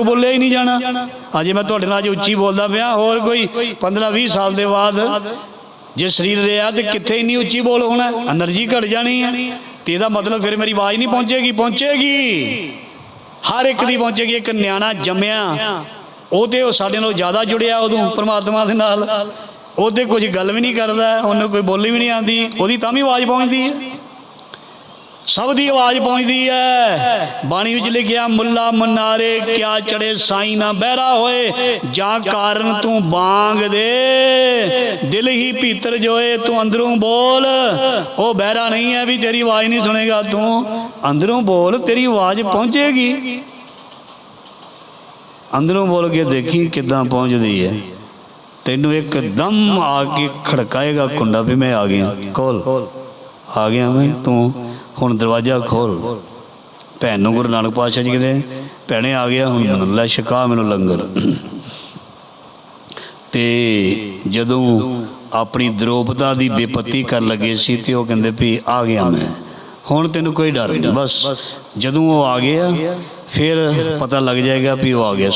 ਬੋਲੇ ਹੀ ਨਹੀਂ ਜਾਣਾ। ਅਜੇ ਮੈਂ ਤੁਹਾਡੇ ਨਾਲ ਅੱਜ ਉੱਚੀ ਬੋਲਦਾ ਪਿਆ, ਹੋਰ ਕੋਈ 15 20 ਸਾਲ ਦੇ ਬਾਅਦ ਜੇ ਸਰੀਰ ਰਿਹਾ ਤੇ ਕਿੱਥੇ ਇੰਨੀ ਉੱਚੀ ਬੋਲ ਹੋਣਾ? એનર્ਜੀ ਘਟ ਜਾਣੀ ਹੈ ਤੇ ਇਹਦਾ ਮਤਲਬ ਫਿਰ ਮੇਰੀ ਆਵਾਜ਼ ਨਹੀਂ ਪਹੁੰਚੇਗੀ ਪਹੁੰਚੇਗੀ। ਹਰ ਇੱਕ ਦੀ ਪਹੁੰਚੇਗੀ, ਇੱਕ ਨਿਆਣਾ ਜੰਮਿਆ। ਉਹ ਤੇ ਉਹ ਸਾਡੇ ਨਾਲ ਜ਼ਿਆਦਾ ਜੁੜਿਆ ਉਦੋਂ ਪਰਮਾਤਮਾ ਦੇ ਨਾਲ। ਉਹਦੇ ਕੁਝ ਗੱਲ ਵੀ ਨਹੀਂ ਕਰਦਾ, ਉਹਨੂੰ ਕੋਈ ਬੋਲੀ ਵੀ ਨਹੀਂ ਆਉਂਦੀ, ਉਹਦੀ ਤਾਂ ਵੀ ਆਵਾਜ਼ ਪਹੁੰਚਦੀ ਹੈ ਸਭ ਦੀ ਆਵਾਜ਼ ਪਹੁੰਚਦੀ ਹੈ। ਬਾਣੀ ਵਿੱਚ ਲਿਖਿਆ, ਮੁੱਲਾ ਮਨਾਰੇ, ਕਿਆ ਚੜੇ ਸਾਈ ਨਾ ਬਹਿਰਾ ਹੋਏ, ਜਾਂ ਕਾਰਨ ਤੂੰ ਬਾਂਗ ਦੇ। ਦਿਲ ਹੀ ਭੀਤਰ ਜੋਏ, ਤੂੰ ਅੰਦਰੋਂ ਬੋਲ। ਉਹ ਬਹਿਰਾ ਨਹੀਂ ਹੈ ਵੀ ਤੇਰੀ ਆਵਾਜ਼ ਨਹੀਂ ਸੁਣੇਗਾ, ਤੂੰ ਅੰਦਰੋਂ ਬੋਲ, ਤੇਰੀ ਆਵਾਜ਼ ਪਹੁੰਚੇਗੀ। ਅੰਦਰੋਂ ਬੋਲ ਕੇ ਦੇਖੀ ਕਿੱਦਾਂ ਪਹੁੰਚਦੀ ਹੈ। ਤੈਨੂੰ ਇੱਕਦਮ ਆ ਕੇ ਖੜਕਾਏਗਾ ਕੁੰਡਾ ਵੀ ਮੈਂ ਆ ਗਿਆ। ਖੋਲ ਆ ਗਿਆ ਮੈਂ, ਤੂੰ ਹੁਣ ਦਰਵਾਜ਼ਾ ਖੋਲ। ਭੈਣ ਨੂੰ ਗੁਰੂ ਨਾਨਕ ਪਾਤਸ਼ਾਹ ਜੀ ਕਹਿੰਦੇ, ਭੈਣੇ, ਆ ਗਿਆ ਹੁਣ, ਲੈ ਛਕਾ ਮੈਨੂੰ ਲੰਗਰ। ਤੇ ਜਦੋਂ ਆਪਣੀ ਦਰੋਪਤਾ ਦੀ ਬੇਪਤੀ ਕਰਨ ਲੱਗੇ ਸੀ ਤੇ ਉਹ ਕਹਿੰਦੇ ਵੀ, ਆ ਗਿਆ ਮੈਂ। ਹੁਣ ਤੈਨੂੰ ਕੋਈ ਡਰ ਨਹੀਂ। ਬਸ, ਜਦੋਂ ਉਹ ਆ ਗਿਆ, ਫਿਰ ਪਤਾ ਲੱਗ ਜਾਏਗਾ ਵੀ ਉਹ ਆ ਗਿਆ।